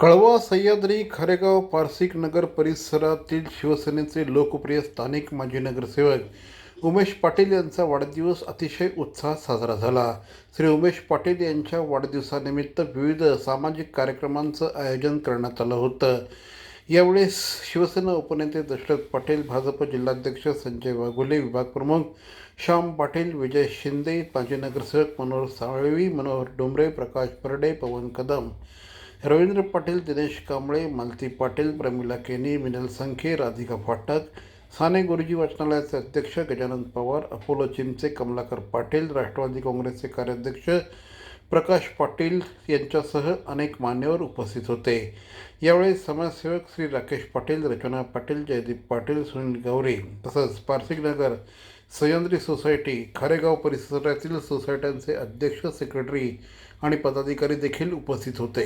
कळवा सह्याद्री खारेगाव पारसिक नगर परिसरातील शिवसेनेचे लोकप्रिय स्थानिक माजी नगरसेवक उमेश पाटील यांचा वाढदिवस अतिशय उत्साहात साजरा झाला. श्री उमेश पाटील यांच्या वाढदिवसानिमित्त विविध सामाजिक कार्यक्रमांचं आयोजन करण्यात आलं होतं. यावेळेस शिवसेना उपनेते दशरथ पाटील भाजप जिल्हाध्यक्ष संजय वाघुले विभाग प्रमुख श्याम पाटील विजय शिंदे माजी नगरसेवक मनोहर साळवी मनोहर डोंबरे प्रकाश परडे पवन कदम रवींद्र पाटील दिनेश कांबळे मालती पाटील प्रमिला केनी मिनल संखे राधिका फाटक साने गुरुजी वाचनालयाचे अध्यक्ष गजानन पवार अपोलो जिमचे कमलाकर पाटील राष्ट्रवादी काँग्रेसचे कार्याध्यक्ष प्रकाश पाटील यांच्यासह अनेक मान्यवर उपस्थित होते. यावेळी समाजसेवक श्री राकेश पाटील रचना पाटील जयदीप पाटील सुनील गौरी तसंच पारसिकनगर सह्याद्री सोसायटी खारेगाव परिसरातील सोसायट्यांचे अध्यक्ष सेक्रेटरी आणि पदाधिकारी देखील उपस्थित होते.